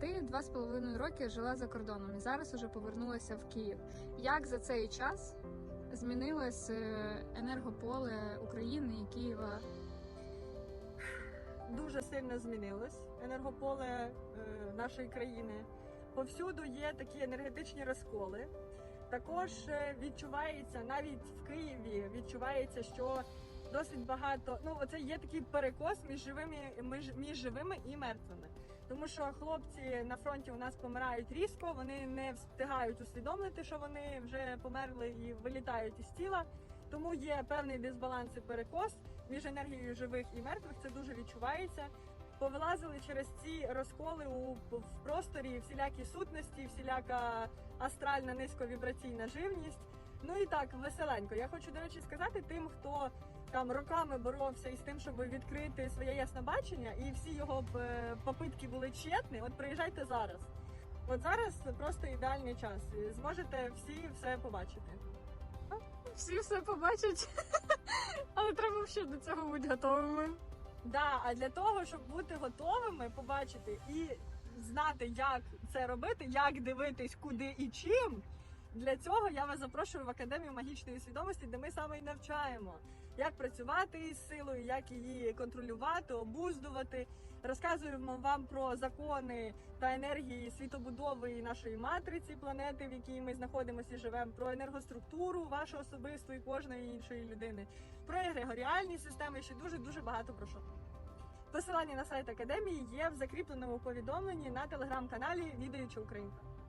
Ти два з половиною роки жила за кордоном і зараз уже повернулася в Київ. Як за цей час змінилось е, енергополе України і Києва? дуже сильно змінилось енергополе е, нашої країни. Повсюду є такі енергетичні розколи. Також е, відчувається навіть в Києві, відчувається, що досить багато. Ну, оце є такий перекос між живими між, між живими і мертвими. Тому що хлопці на фронті у нас помирають різко, вони не встигають усвідомити, що вони вже померли і вилітають із тіла. Тому є певний дисбаланс і перекос між енергією живих і мертвих. Це дуже відчувається. Повилазили через ці розколи у в просторі всілякі сутності, всіляка астральна низьковібраційна живність. Ну і так, веселенько. Я хочу, до речі, сказати тим, хто там роками боровся із тим, щоб відкрити своє яснобачення, і всі його е, попитки були тщетні. От приїжджайте зараз. От зараз просто ідеальний час. Зможете всі все побачити. Всі все побачать, але треба ще до цього бути готовими. Да, а для того, щоб бути готовими, побачити і знати, як це робити, як дивитись, куди і чим. Для цього я вас запрошую в Академію магічної свідомості, де ми саме і навчаємо, як працювати із силою, як її контролювати, обуздувати. Розказуємо вам про закони та енергії світобудови нашої матриці планети, в якій ми знаходимося і живемо, про енергоструктуру вашу особисту і кожної іншої людини, про егрегоріальні системи, ще дуже дуже багато про що. Посилання на сайт академії є в закріпленому повідомленні на телеграм-каналі Відаюча Українка.